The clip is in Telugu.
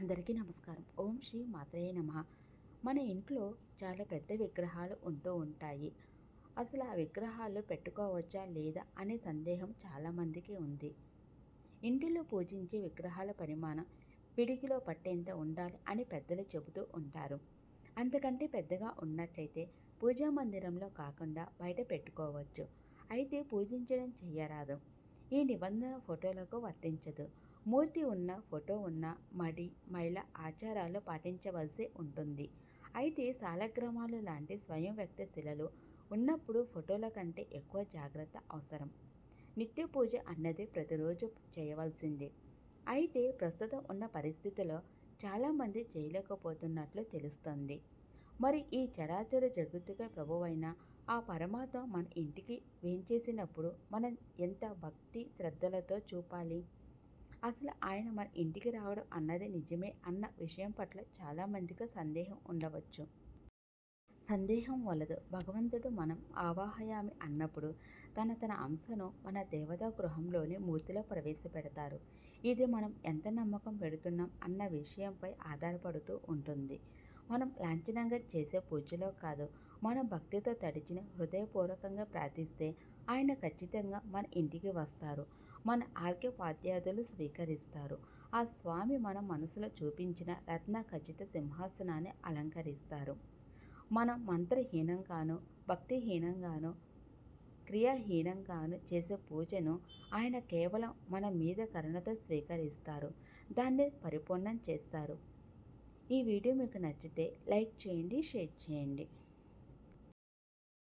అందరికీ నమస్కారం. ఓం శ్రీ మాత్రయ నమ. మన ఇంట్లో చాలా పెద్ద విగ్రహాలు ఉంటూ ఉంటాయి. అసలు ఆ విగ్రహాలు పెట్టుకోవచ్చా లేదా అనే సందేహం చాలామందికి ఉంది. ఇంటిలో పూజించే విగ్రహాల పరిమాణం పిడికిలో పట్టేంత ఉండాలి అని పెద్దలు చెబుతూ ఉంటారు. అంతకంటే పెద్దగా ఉన్నట్లయితే పూజా మందిరంలో కాకుండా బయట పెట్టుకోవచ్చు. అయితే పూజించడం చెయ్యరాదు. ఈ నిబంధన ఫోటోలకు వర్తించదు. మూర్తి ఉన్న ఫోటో ఉన్న మడి మైల ఆచారాలు పాటించవలసి ఉంటుంది. అయితే సాలగ్రామాలు లాంటి స్వయం వ్యక్త శిలలు ఉన్నప్పుడు ఫోటోల కంటే ఎక్కువ జాగ్రత్త అవసరం. నిత్య పూజ అన్నది ప్రతిరోజు చేయవలసిందే. అయితే ప్రస్తుతం ఉన్న పరిస్థితుల్లో చాలామంది చేయలేకపోతున్నట్లు తెలుస్తుంది. మరి ఈ చరాచర జగత్తుగా ప్రభువైన ఆ పరమాత్మ మన ఇంటికి వేంచేసినప్పుడు మనం ఎంత భక్తి శ్రద్ధలతో చూపాలి? అసలు ఆయన మన ఇంటికి రావడం అన్నది నిజమే అన్న విషయం పట్ల చాలామందికి సందేహం ఉండవచ్చు. సందేహం వలదు. భగవంతుడు మనం ఆవాహయామి అన్నప్పుడు తన తన అంశను మన దేవతా గృహంలోని మూర్తిలో ప్రవేశపెడతారు. ఇది మనం ఎంత నమ్మకం పెడుతున్నాం అన్న విషయంపై ఆధారపడుతూ ఉంటుంది. మనం లాంఛనంగా చేసే పూజలో కాదు మన భక్తితో తడిచిన హృదయపూర్వకంగా ప్రార్థిస్తే ఆయన ఖచ్చితంగా మన ఇంటికి వస్తారు. మన ఆర్ఘ్యపాద్యాదులు స్వీకరిస్తారు. ఆ స్వామి మన మనసులో చూపించిన రత్న ఖచ్చిత సింహాసనాన్ని అలంకరిస్తారు. మనం మంత్రహీనంగాను భక్తిహీనంగాను క్రియాహీనంగాను చేసే పూజను ఆయన కేవలం మన మీద కరుణతో స్వీకరిస్తారు. దాన్ని పరిపూర్ణం చేస్తారు. ఈ వీడియో మీకు నచ్చితే లైక్ చేయండి షేర్ చేయండి.